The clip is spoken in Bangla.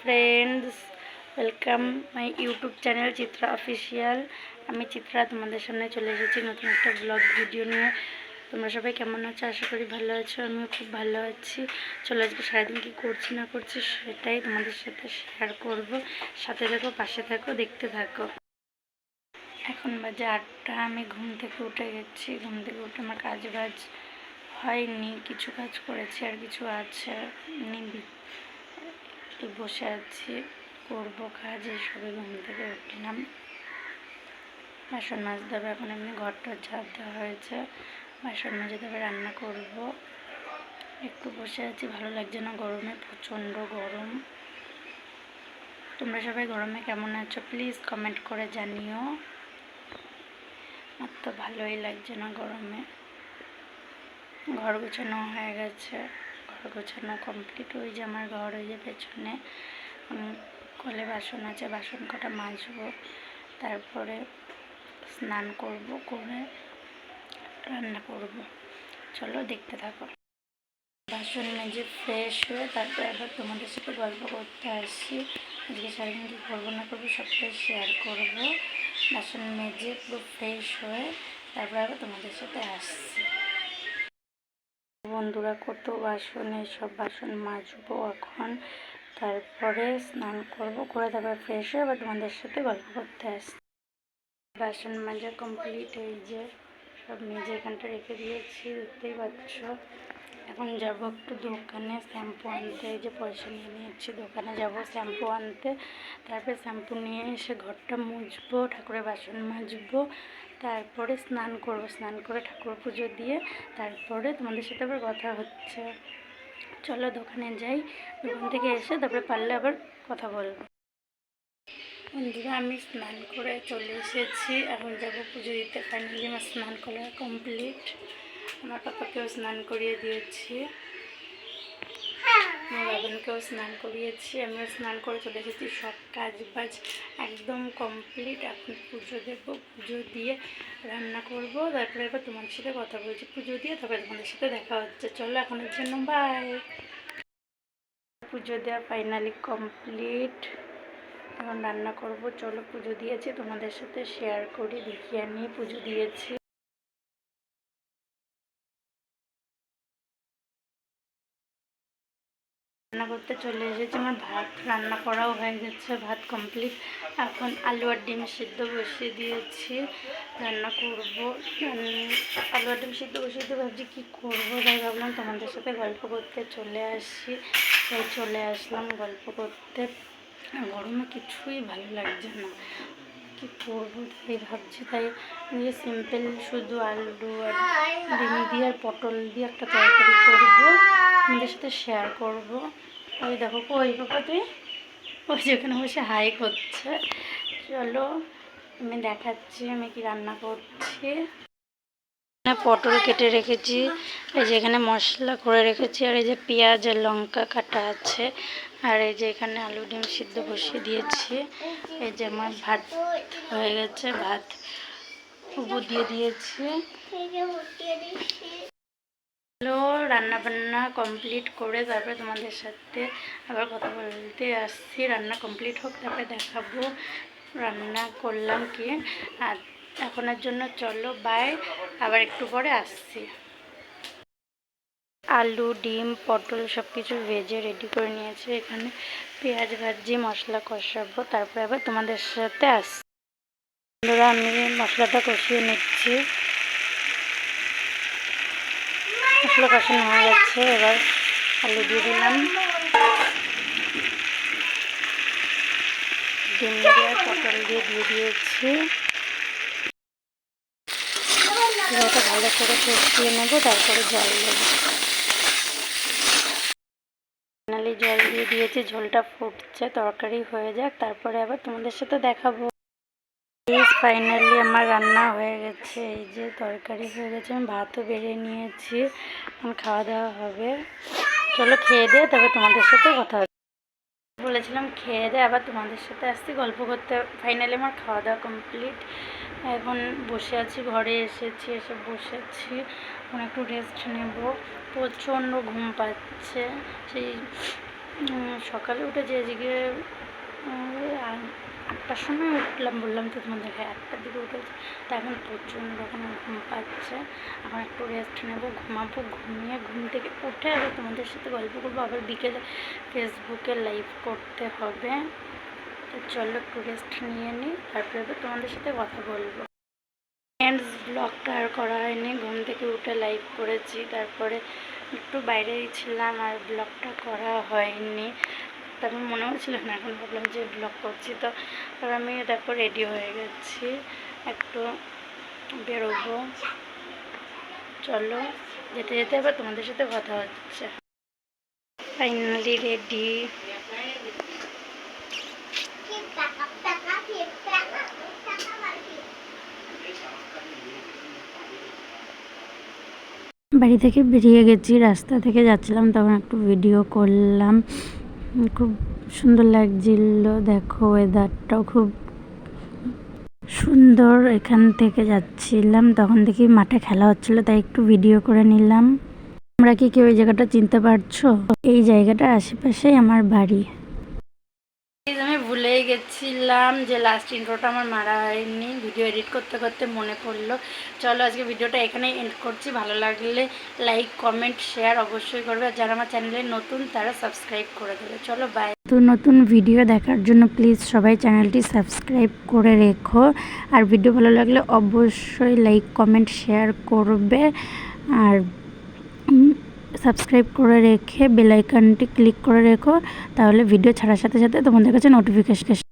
Friends welcome my YouTube channel Chitra official আমি চিত্রা তোমাদের সামনে চলে এসেছি নতুন একটা ব্লগ ভিডিও নিয়ে। তোমরা সবাই কেমন আছো? আশা করি ভালো আছো, আমিও খুব ভালো আছি। চলে আজকে সারাদিন কী করছি না করছি সেটাই তোমাদের সাথে শেয়ার করব। সাথে থাকো, পাশে থাকো, দেখতে থাকো। এখন বাজে আটটা, আমি ঘুম থেকে উঠে গেছি। ঘুম থেকে উঠে আমার কাজ বাজ হয়নি, কিছু কাজ করেছি আর কিছু আছে। নিবি বসে আছি, করব কাজ এইসবে ঘুম থেকে উঠলাম। বাসন মাজতে হবে, এখন এমনি ঘরটা ঝাড় দেওয়া হয়েছে। বাসন মাজে দেবে রান্না করব। একটু বসে আছি, ভালো লাগছে না গরমে, প্রচণ্ড গরম। তোমরা সবাই গরমে কেমন আছো? প্লিজ কমেন্ট করে জানিও। আমার তো ভালোই লাগছে না গরমে। ঘর গোছানো হয়ে গেছে। ঘর গোছানো কমপ্লিট ওই যে আমার ঘর, ওই যে পেছনে কলে বাসন আছে, বাসন কটা মাজবো। তারপরে স্নান করব, করে রান্না করব। চলো দেখতে থাকো। বাসন মেজে ফ্রেশ হয়ে তারপরে আবার তোমাদের সাথে গল্প করতে আসি আজকে সারাদিন কী করব না করব সবটাই শেয়ার করব। বাসন মেজে পুরো ফ্রেশ হয়ে তারপরে আবার তোমাদের সাথে আসছি। বন্ধুরা কত বাসন, সব বাসন মাজবো এখন। তারপরে স্নান করব, করে তারপর ফ্রেশ হয়ে আবার তোমাদের সাথে গল্প করতে আসছি। বাসন মাজা কমপ্লিট এই যে সব মেজে এখানটা রেখে দিয়েছি, দেখতেই পাচ্ছ। এখন যাব একটু দোকানে, শ্যাম্পু আনতে, এই যে পয়সা নিয়ে নিয়েছি, দোকানে যাব শ্যাম্পু আনতে। তারপরে শ্যাম্পু নিয়ে এসে ঘরটা মুছবো, ঠাকুরের বাসন মাজবো, তারপরে স্নান করব, স্নান করে ঠাকুর পুজো দিয়ে তারপরে তোমাদের সাথে আবার কথা হচ্ছে। চলো দোকানে যাই, দোকান থেকে এসে তারপরে পারলে আবার কথা বলব। বন্ধুরা, আমি স্নান করে চলে এসেছি, এখন যাব পুজো দিতে। ফাইনালি আমার স্নান করা কমপ্লিট আমার পাপাকেও স্নান করিয়ে দিয়েছি। আমার বাবানকেও স্নান করিয়েছি। আমিও স্নান করে চলে এসেছি। সব কাজ বাজ একদম কমপ্লিট। এখন পুজো দেবো। পুজো দিয়ে রান্না করব। তারপরে এবার তোমাদের সাথে কথা বলছি। পুজো দিয়ে তারপরে তোমাদের সাথে দেখা হচ্ছে। চলো এখনের জন্য বাই পুজো দেওয়া ফাইনালি কমপ্লিট এখন রান্না করব। চলো পুজো দিয়েছি। তোমাদের সাথে শেয়ার করি। দেখিয়ে নিয়ে পুজো দিয়েছি। রান্না করতে চলে এসেছি। আমার ভাত রান্না করাও হয়ে গেছে, ভাত কমপ্লিট এখন আলু আর ডিম সিদ্ধ বসিয়ে দিয়েছি, রান্না করব। আলু আর ডিম সিদ্ধ বসিয়ে দিয়ে ভাবছি কী করব? তাই ভাবলাম তোমাদের সাথে গল্প করতে চলে আসি। তাই চলে আসলাম গল্প করতে। গরমে কিছুই ভালো লাগছে না। কী করব তাই ভাবছি তাই যে সিম্পল শুধু আলু আর ডিম দিয়ে আর পটল দিয়ে একটা তরকারি করব আপনাদের সাথে শেয়ার করব। ওই দেখো কই বাবা তুই? ওই যেখানে বসে হাই করছে। চলো আমি দেখাচ্ছি আমি কি রান্না করছি। পটল কেটে রেখেছি এই যে এখানে মশলা করে রেখেছি আর এই যে পেঁয়াজ আর লঙ্কা কাটা আছে। আর এই যে এখানে আলু ডিম সিদ্ধ বসিয়ে দিয়েছি। এই যে আমার ভাত হয়ে গেছে, ভাত উপর দিয়ে দিয়েছি। হ্যালো রান্না বান্না কমপ্লিট করে তারপরে তোমাদের সাথে আবার কথা বলতে আসছি। রান্না কমপ্লিট হোক, তারপরে দেখাবো রান্না করলাম কি। আর এখনের জন্য চলো বাই আবার একটু পরে আসছি। আলু, ডিম, পটল সব কিছু ভেজে রেডি করে নিয়েছি। এখানে পেঁয়াজ ভাজি, মশলা কষাবো, তারপরে আবার তোমাদের সাথে আসছি বন্ধুরা, আমি মশলাটা কষিয়ে নিচ্ছি। মশলা কষানো হয়ে যাচ্ছে এবার আলু দিয়ে দিলাম। ডিম দিয়ে, পটল দিয়ে দিয়ে দিয়েছি। ভালো করে কষিয়ে নেব, তারপরে জল দেবো। ফাইনালি জল দিয়ে দিয়েছি, ঝোলটা ফুটছে, তরকারি হয়ে যাক, তারপরে আবার তোমাদের সাথে দেখাবো। ফাইনালি আমার রান্না হয়ে গেছে, এই যে তরকারি হয়ে গেছে, আমি ভাতও বেড়ে নিয়েছি, এখন খাওয়া দাওয়া হবে। চলো খেয়ে দিয়ে তবে তোমাদের সাথে কথা বলেছিলাম, খেয়ে দিয়ে আবার তোমাদের সাথে আসছি, গল্প করতে। ফাইনালি আমার খাওয়া দাওয়া কমপ্লিট এখন বসে আছি, ঘরে এসেছি, এসে বসে আছি। এখন একটু রেস্ট নেব। প্রচণ্ড ঘুম পাচ্ছে। সেই সকালে উঠে যে আ- আটটার সময় উঠলাম, বললাম তো তোমাদের হ্যাঁ আটটার দিকে উঠেছি। তা এখন প্রচণ্ড রকম ঘুম পাচ্ছে। এখন একটু রেস্ট নেব, ঘুমাবো, ঘুমিয়ে ঘুম থেকে উঠে আবার তোমাদের সাথে গল্প করব। আবার বিকেলে ফেসবুকে লাইভ করতে হবে। তো চলো একটু রেস্ট নিয়ে নিই, তারপরে তোমাদের সাথে কথা বলব। ফ্রেন্ডস ব্লগটা আর করা হয়নি, ঘুম থেকে উঠে লাইভ করেছি। তারপরে একটু বাইরেই ছিলাম, আর ব্লগটা করা হয়নি। তারপর মনে হচ্ছিল না, এখন ভাবলাম যে ব্লগ করছি। তো আর আমি দেখো রেডি হয়ে গেছি। একটু বেরোবো। চলো, যেতে যেতে আবার তোমাদের সাথে কথা হচ্ছে। ফাইনালি রেডি বাড়ি থেকে বেরিয়ে গেছি, রাস্তা থেকে যাচ্ছিলাম, তখন একটু ভিডিও করলাম। খুব সুন্দর লাগছিল, দেখো ওয়েদারটাও খুব সুন্দর। এখান থেকে যাচ্ছিলাম, তখন দেখি মাঠে খেলা হচ্ছিল, তাই একটু ভিডিও করে নিলাম। তোমরা কি কেউ এই জায়গাটা চিনতে পারছ? এই জায়গাটার আশেপাশেই আমার বাড়ি। গেছিলাম যে লাস্ট ইন্ট্রোটা আমার মারা হয়নি। ভিডিও এডিট করতে করতে মনে পড়ল। চলো আজকে ভিডিওটা এখানেই এন্ড করছি। ভালো লাগলে লাইক কমেন্ট শেয়ার অবশ্যই করবে। আর যারা আমার চ্যানেলে নতুন, তারা সাবস্ক্রাইব করে দেবে। চলো বাই তো নতুন ভিডিও দেখার জন্য প্লিজ সবাই চ্যানেলটি সাবস্ক্রাইব করে রেখো। আর ভিডিও ভালো লাগলে অবশ্যই লাইক কমেন্ট শেয়ার করবে। আর সাবস্ক্রাইব করে রেখে বেল আইকনটি ক্লিক করে রেখো। তাহলে ভিডিও ছাড়ার সাথে সাথে তোমাদের কাছে নোটিফিকেশন